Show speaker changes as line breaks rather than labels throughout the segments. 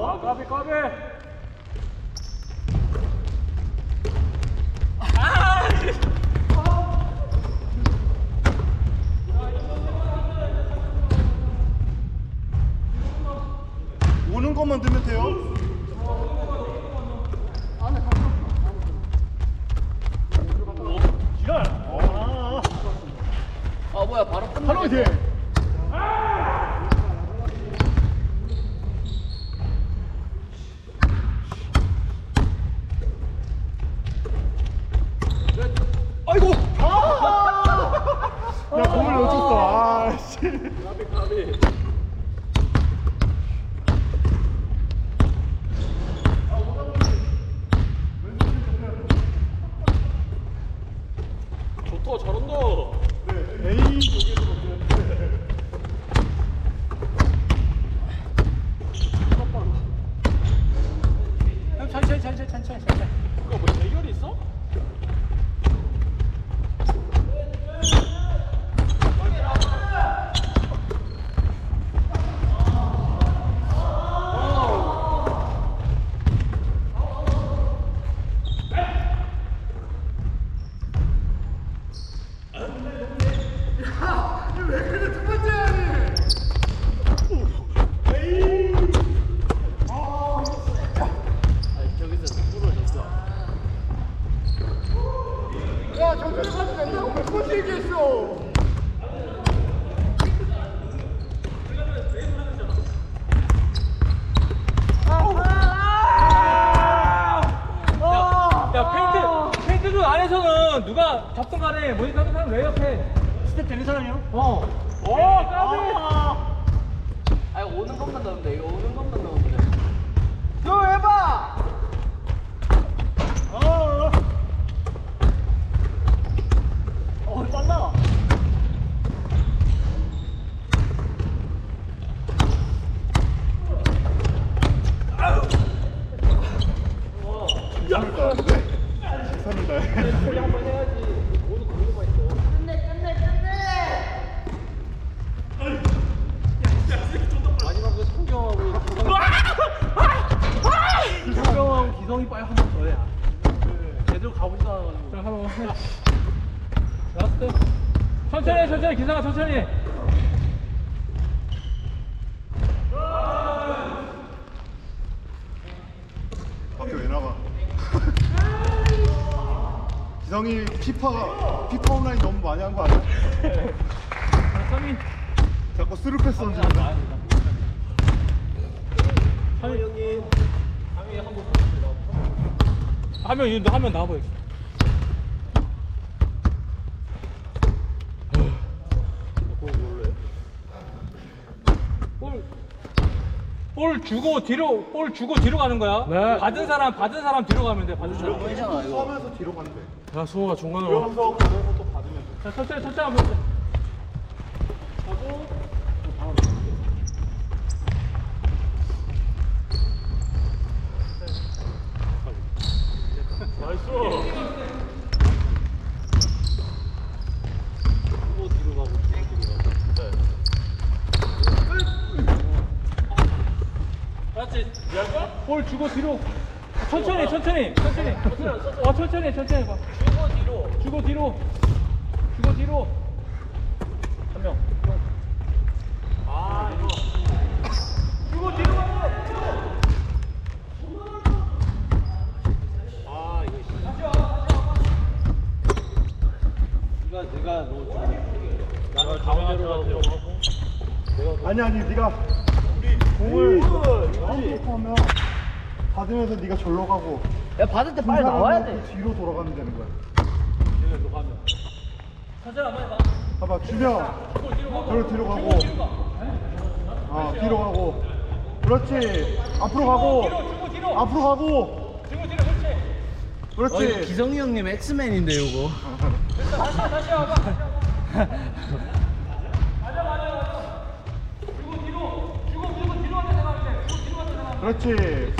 아, 까비, 까비. 오는 것만 들면 돼요. 지랄. 아,
아
돼. 아이고. 야 공을 놓쳤어. 아 씨.
좋다 잘한다.
에이.
천천히 천천히 천천히 천천히. 이거 뭐 대결이 있어? 아니 저기서 부러졌어.
야 저기로 가면 된다고 몇 번째 얘기했어.
야, 페인트 존 안에서는 누가 잡던 간에 모니터 하는 사람 왜 옆에?
스텝 되는 사람이요?
어. 오 까비.
아 이거 오는 것만 넣으면 돼. 이거 오는 것만 넣으면 돼.
너 해봐. 어. 어 빨라. 야, 감사합니다.
소리 한번 해야지. 오는 그거만 있어. 마지막에 성경하고 기성 성경하고 기성이 빨리 한 번 더 해야. 제대로 가보지도 않아가지고.
자 한번 해. 라스트. 천천히 해, 천천히 기상아 천천히. 해.
밖에 왜 나가? 기성이 피파가 피파 온라인 너무 많이 한 거 아니야?
삼인.
자꾸 스루 패스 던지는 거.
삼인 형님. 삼인 한번 하면 나와봐요. 볼 주고 뒤로 볼 주고 뒤로 가는 거야.
네.
받은 사람 받은 사람 뒤로 가면 돼. 받은 사람.
괜찮아 이거.
하면서 뒤로 가면 돼.
야 수호가 중간으로.
하면서 가면서 또 받으면 돼.
자 천천히 천천히 한번. 해보자.
또 뒤로 가고 또 뒤로 가고.
알았지? 볼 주고 뒤로. 천천히 천천히 천천히. 어 천천히 천천히 봐.
주고 뒤로.
주고 뒤로. 주고 뒤로. 한 명.
아 이거.
주고 뒤로 가.
아 이거. 네가 네가 너 좀. 나는 가운데로 가고.
아니 아니 네가 우리 공을 이렇게 하면 받으면서 네가 절로 가고
야 받을
때그
빨리 나와야
사람은
돼.
또 뒤로 돌아가면 되는 거야.
천천히 한번 해봐.
봐봐 주면
주고 뒤로 가고.
저로 뒤로 가고
주고 뒤로 가.
아 뒤로 가고 그렇지 앞으로 가고
주고 뒤로.
앞으로 가고
주고 뒤로 그렇지.
그렇지
기성이 형님 엑스맨인데 이거.
그렇지.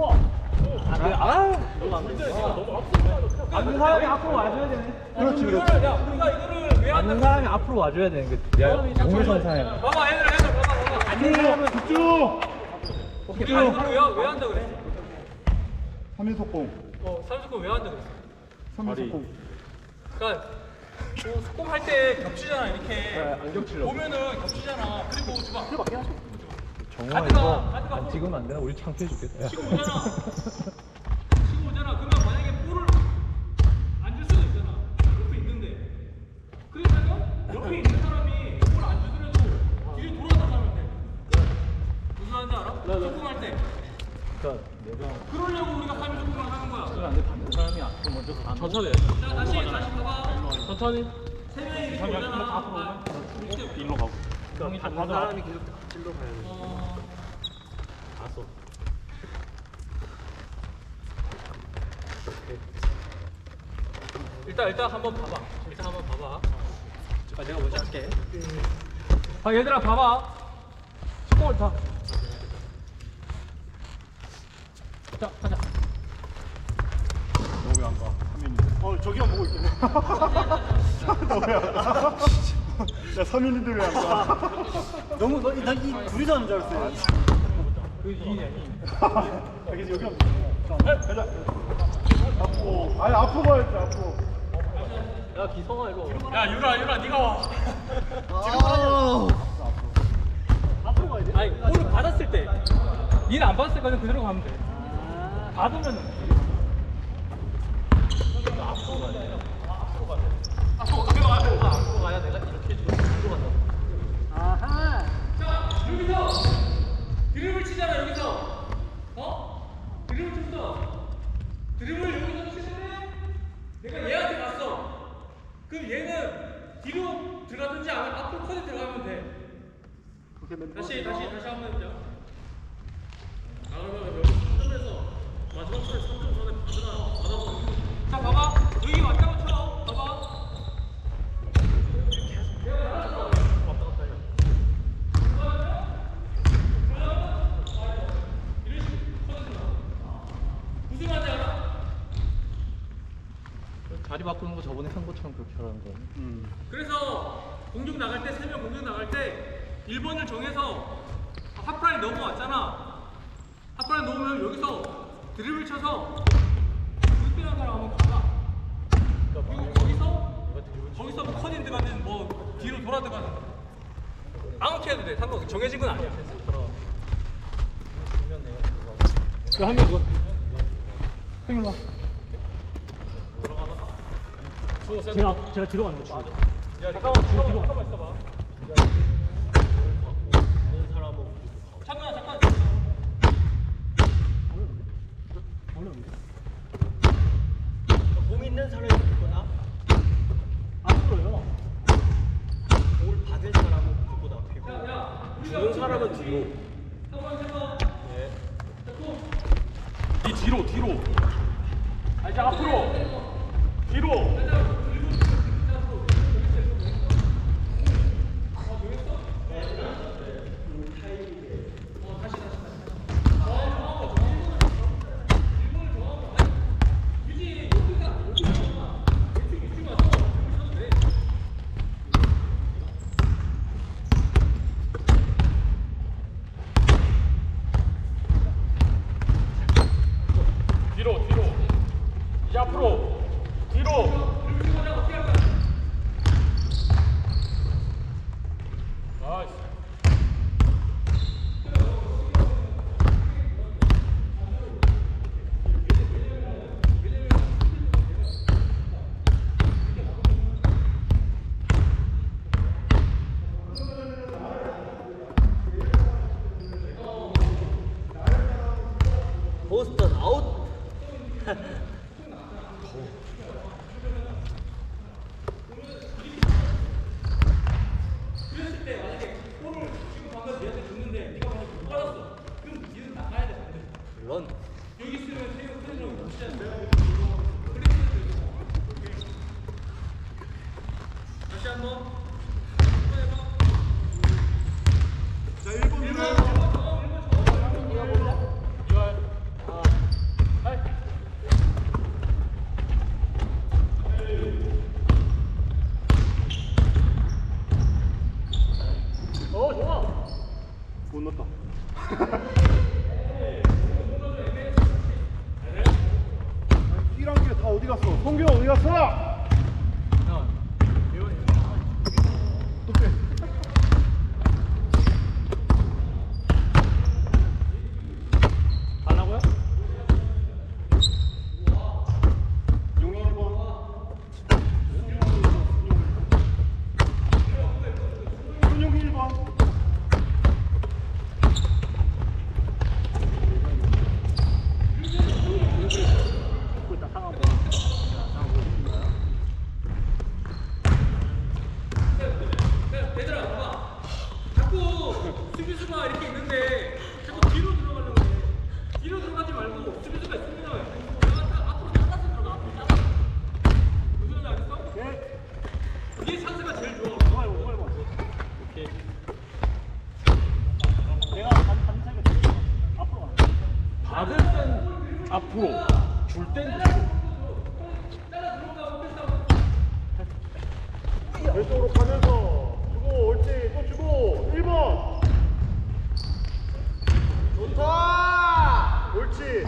오, 좋아.
맞는 사람이 앞으로 와줘야 되네.
그렇지, 그렇지.
야, 우리가 이거를 왜
맞는 사람이 앞으로 와줘야 되는 게 야, 공유선상이야.
봐봐, 얘들아, 얘들아, 봐봐, 봐봐.
집중, 집중.
오케이. 아니, 그걸 왜, 왜 한다 그래?
3인 속공.
어, 30분 왜 한다 그랬어?
3인 속공.
그러니까 뭐 속공 할 때 겹치잖아 이렇게. 안 겹치려. 보면은 겹치잖아. 그리고 주방.
정우아
가드가-
이거
가드가
안 찍으면 안 되나? 우리 창피해 죽겠다. 야.
치고 오잖아. 치고 오잖아. 그러면 만약에 볼을 안 줄 수도 있잖아. 옆에 있는데. 그러면 옆에 있는 사람이 볼안 주더라도 뒤로 돌아서 하면 돼. 무슨 말인지 알아? 속공할 때.
그러니까 내가
그러려고 우리가 3인 속공을 하는 거야.
그건 안 돼. 반대 사람이 앞으로 먼저 가. 천천히.
자, 다시 다시 봐봐.
천천히.
세 명이 이렇게 오잖아. 아, 이렇게
일로 가고. 형이 반대 사람이 계속
어,
갔어.
일단 일단 한번 봐봐. 일단 한번 봐봐. 아, 내가 먼저 할게. 아 얘들아 봐봐. 축구를 다. 자 가자.
너왜안 가? 어, 저기만 보고 있겠네. 너왜 안 가? 야, 3인인데 왜안 가?
너무 너, 나 이 둘이서 하는 줄 알았어요.
그 이인이야 이.
알겠지, 여기 한번. 자, 가자. 앞으로. 아니, 앞으로 가야지, 앞으로.
야 기성아 이거. 야 유라 유라 네가 와.
앞으로 가야 돼?
아니 볼을 받았을 때. 니는 안 받았을 거는 그대로 가면 돼. 받으면은. 앞으로 가야 내가 이렇게 뒤로 간다.
아하.
자, 여기서 드립을 치잖아, 여기서. 어? 드립을 쳤어. 드립을 여기서 치는데 내가 얘한테 갔어. 그럼 얘는 뒤로 들어가든지 아니면 앞으로 커지 들어가면 돼. 다시, 다시, 다시 한번 해보자. 아, 그러면 여기 3점에서 마지막 차에 3점 전에 받으라, 받아봐. 자, 봐봐. 여기 왔다고 쳐. 봐봐. 무슨 말인지 알아?
자리 바꾸는 거 저번에 한 것처럼 그렇게 하라는 거야.
그래서 공격 나갈 때, 세 명 공격 나갈 때 1번을 정해서 하프라인 넘어왔잖아. 하프라인 넘으면 여기서 드립을 쳐서 불필요한 사람 한번 가봐. 그리고 거기서 거기서 뭐 들어가든 뭐 뒤로 돌아 들어가든 아무렇게 해도 돼. 상관없어. 정해진 건 아니야.
그한명 그거. 형님 와.
제가 제가 뒤로 가는 거 좋아.
야, 잠깐만, 잠깐만, 잠깐만 있어봐. 잠깐만, 잠깐.
몸 있는 사람이 있거나 앞으로요. 볼 받을 사람은 그보다 앞이고
야, 야,
주는 사람은 뒤로.
한번 해봐.
이 뒤로, 뒤로. 아, 이제 앞으로. 뒤로. 뒤로, 뒤로. 이제 앞으로. 뒤로. 못
넣었다. 아,
뛰란 게 다 어디 갔어?
성규 어디 갔어? 앞으로
줄 때는
왼쪽으로 가면서 주고 옳지. 또 주고. 1번. 좋다. 옳지.